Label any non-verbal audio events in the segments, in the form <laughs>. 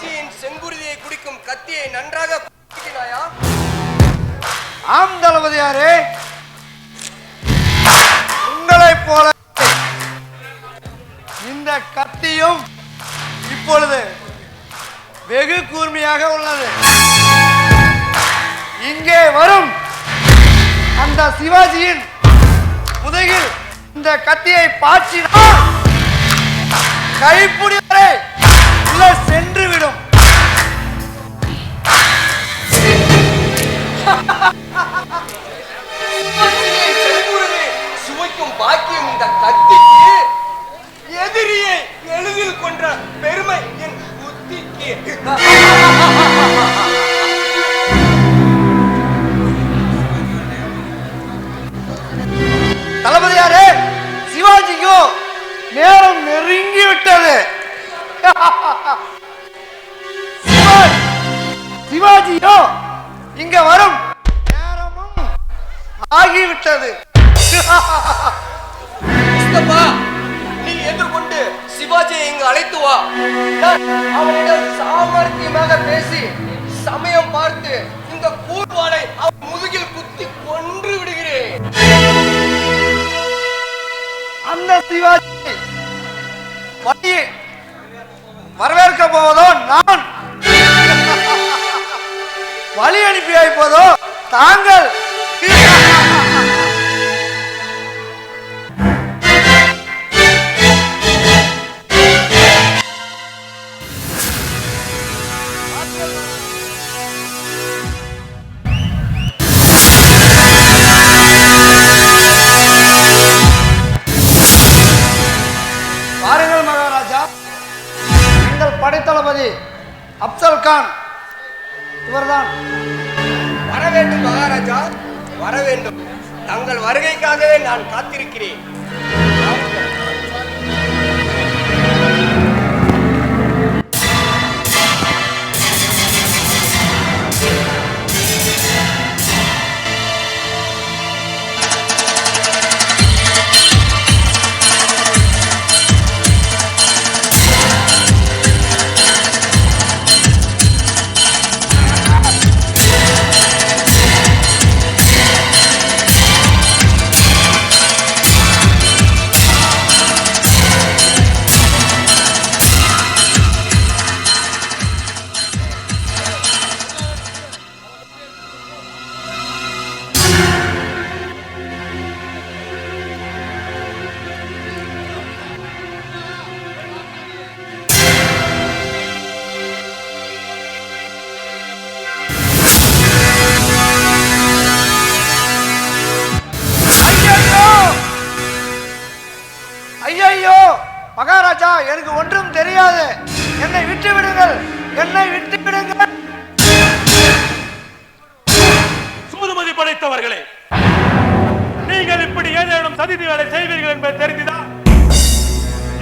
சிவாஜியின் செங்குருதியை குடிக்கும் கத்தியை நன்றாக ஆம் தளபதியாரே. உங்களைப் போல இந்த கத்தியும் இப்பொழுது வெகு கூர்மையாக உள்ளது. இங்கே வரும் அந்த சிவாஜியின் முதுகில் இந்த கத்தியை பாய்ச்சினால் கைப்புடி வரை உள்ள சென்று தளபதியாரே சிவாஜிக்கோ நேரம் நெருங்கி விட்டது. சிவாஜியோ இங்க வரும். நேரமும் ஆகிவிட்டது. முஸ்தபா சிவாஜியை இங்கு அழைத்து வா. அவனிடம் சாமர்த்தியமாக பேசி சமயம் பார்த்து இந்த கூர்வாளை அவன் முதுகில் குத்தி கொன்று விடுகிறேன். அந்த சிவாஜி வழி வரவேற்க போவதோ நான்? வழி அனுப்பி வைப்பதோ தாங்கள்? தளபதி அப்சல் கான். இவர்தான். வர வேண்டும் மகாராஜா வர வேண்டும். தங்கள் வருகைக்காகவே நான் காத்திருக்கிறேன். மகாராஜா எனக்கு ஒன்றும் தெரியாது. என்னை விட்டு விடுங்கள் என்னை விட்டு விடுங்கள் சூதுமதி படைத்தவர்களே நீங்கள் இப்படி ஏதேனும் சதிதி வேலை செய்வீர்கள் என்பது தெரிந்துதான்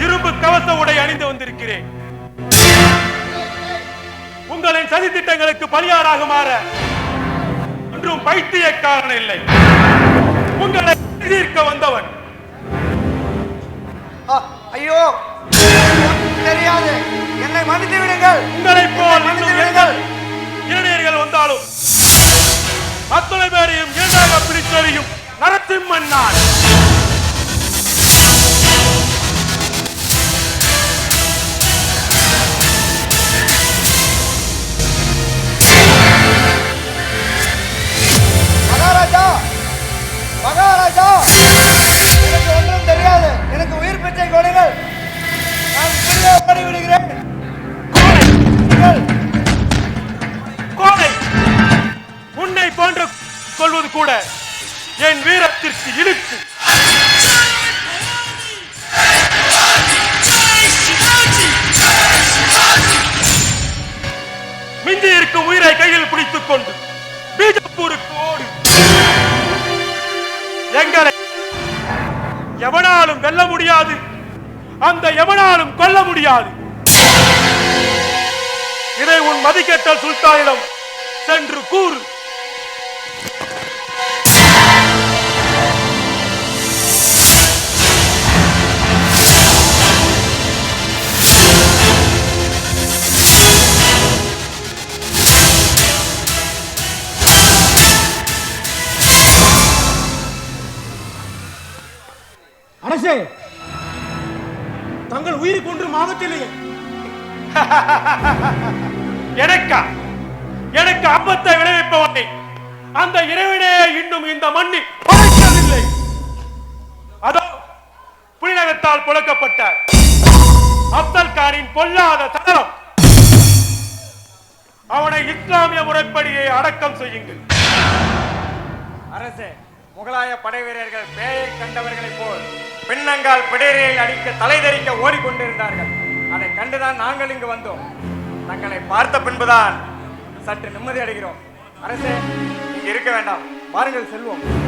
இரும்பு கவச உடை அணிந்து வந்திருக்கிறேன். உங்களின் சதி திட்டங்களுக்கு பலியாராக மாற ஒன்றும் பைத்தியக்காரன் இல்லை. உங்களை தீர்க்க வந்தவன். ஐயோ அத்தனை பேரையும் இரண்டாக பிடித்தறியும் நரசிம்மன் நான். கூட என் வீரத்திற்கு இழுக்கு மிஞ்சி இருக்கும் உயிரை கையில் பிடித்துக் கொண்டு பீஜப்பூருக்கு ஓடு. எங்களை எவனாலும் வெல்ல முடியாது. அந்த எவனாலும் கொல்ல முடியாது. இதை உன் மதிக்கெட்ட சுல்தானிடம் சென்று கூறு. அரசே தங்கள் உயிருக்கு ஒன்றும் ஆபத்தில்லையே எனக்கா <laughs> எனக்கு ஆபத்தை விளைவிப்பவனை அந்த இறைவனே இன்னும் இந்த மண்ணில் படைக்கவில்லை. அதோ புலிநகத்தால் புழக்கப்பட்ட அப்தல் கானின் பொல்லாத சடலம் அவனை இஸ்லாமிய முறைப்படியே அடக்கம் செய்யுங்கள். அரசே முகலாய படை வீரர்கள் பேயை கண்டவர்களைப் போல் பின்னங்கால் பிடரியை அடிக்க தலை தரிக்க ஓடிக்கொண்டிருந்தார்கள். அதை கண்டுதான் நாங்கள் இங்கு வந்தோம். தங்களை பார்த்த பின்புதான் சற்று நிம்மதி அடைகிறோம். அரசே இங்கு இருக்க வேண்டாம். வாருங்கள் செல்வோம்.